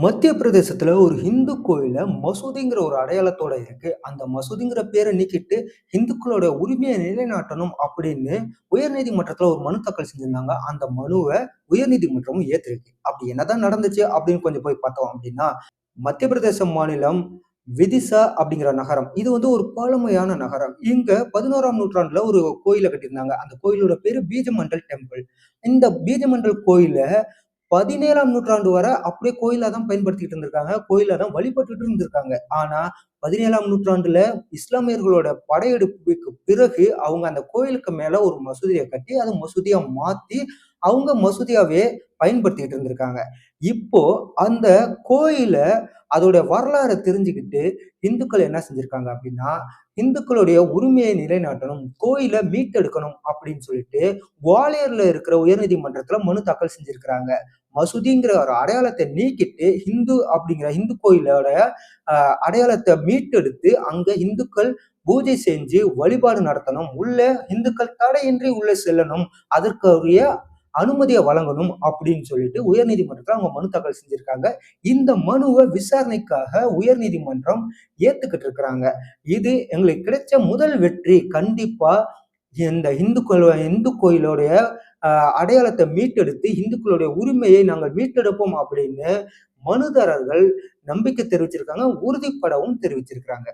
மத்திய பிரதேசத்துல ஒரு ஹிந்து கோயில மசூதிங்கிற ஒரு அடையாளத்தோட இருக்கு. அந்த மசூதிங்கிற பேரை நீக்கிட்டு, ஹிந்துக்களோட உரிமையை நிலைநாட்டணும் அப்படின்னு உயர்நீதிமன்றத்துல ஒரு மனு தாக்கல் செஞ்சிருந்தாங்க. அந்த மனுவை உயர்நீதிமன்றமும் ஏத்திருக்கு. அப்படி என்னதான் நடந்துச்சு அப்படின்னு கொஞ்சம் போய் பார்த்தோம் அப்படின்னா, மத்திய பிரதேச மாநிலம் விதிசா அப்படிங்கிற நகரம். இது வந்து ஒரு பழமையான நகரம். இங்க 11ஆம் நூற்றாண்டுல ஒரு கோயில கட்டியிருந்தாங்க. அந்த கோயிலோட பேரு பீஜமண்டல் டெம்பிள். இந்த பீஜமண்டல் கோயில 17ஆம் நூற்றாண்டு வரை அப்படியே கோயிலா தான் பயன்படுத்திட்டு இருந்திருக்காங்க. கோயிலா தான் வழிபட்டுட்டு இருந்திருக்காங்க. ஆனா 17ஆம் நூற்றாண்டுல இஸ்லாமியர்களோட படையெடுப்புக்கு பிறகு, அவங்க அந்த கோயிலுக்கு மேல ஒரு மசூதியை கட்டி, அதை மசூதியா மாத்தி, அவங்க மசூதியாவே பயன்படுத்திட்டு இருந்திருக்காங்க. இப்போ அந்த கோயிலை அதோடைய வரலாறு தெரிஞ்சுக்கிட்டு, இந்துக்கள் என்ன செஞ்சிருக்காங்க அப்படின்னா, இந்துக்களுடைய உரிமையை நிலைநாட்டணும், கோயிலை மீட்டெடுக்கணும் அப்படின்னு சொல்லிட்டு, குவாலியர்ல இருக்கிற உயர்நீதிமன்றத்துல மனு தாக்கல் செஞ்சிருக்கிறாங்க. மசூதிங்கிற ஒரு அடையாளத்தை நீக்கிட்டு, இந்து அப்படிங்கிற இந்து கோயிலோட அடையாளத்தை மீட்டெடுத்து, அங்க இந்துக்கள் பூஜை செஞ்சு வழிபாடு நடத்தணும். உள்ள இந்துக்கள் தடையின்றி உள்ள செல்லணும். அதற்குரிய அனுமதியை வழங்கணும் அப்படின்னு சொல்லிட்டு உயர்நீதிமன்றத்தில் அவங்க மனு தாக்கல் செஞ்சிருக்காங்க. இந்த மனுவை விசாரணைக்காக உயர்நீதிமன்றம் ஏத்துக்கிட்டு இருக்கிறாங்க. இது எங்களுக்கு கிடைச்ச முதல் வெற்றி. கண்டிப்பா இந்த இந்துக்கள் இந்து கோயிலுடைய அடையாளத்தை மீட்டெடுத்து, இந்துக்களுடைய உரிமையை நாங்கள் மீட்டெடுப்போம் அப்படின்னு மனுதாரர்கள் நம்பிக்கை தெரிவிச்சிருக்காங்க. உறுதிப்படவும் தெரிவிச்சிருக்கிறாங்க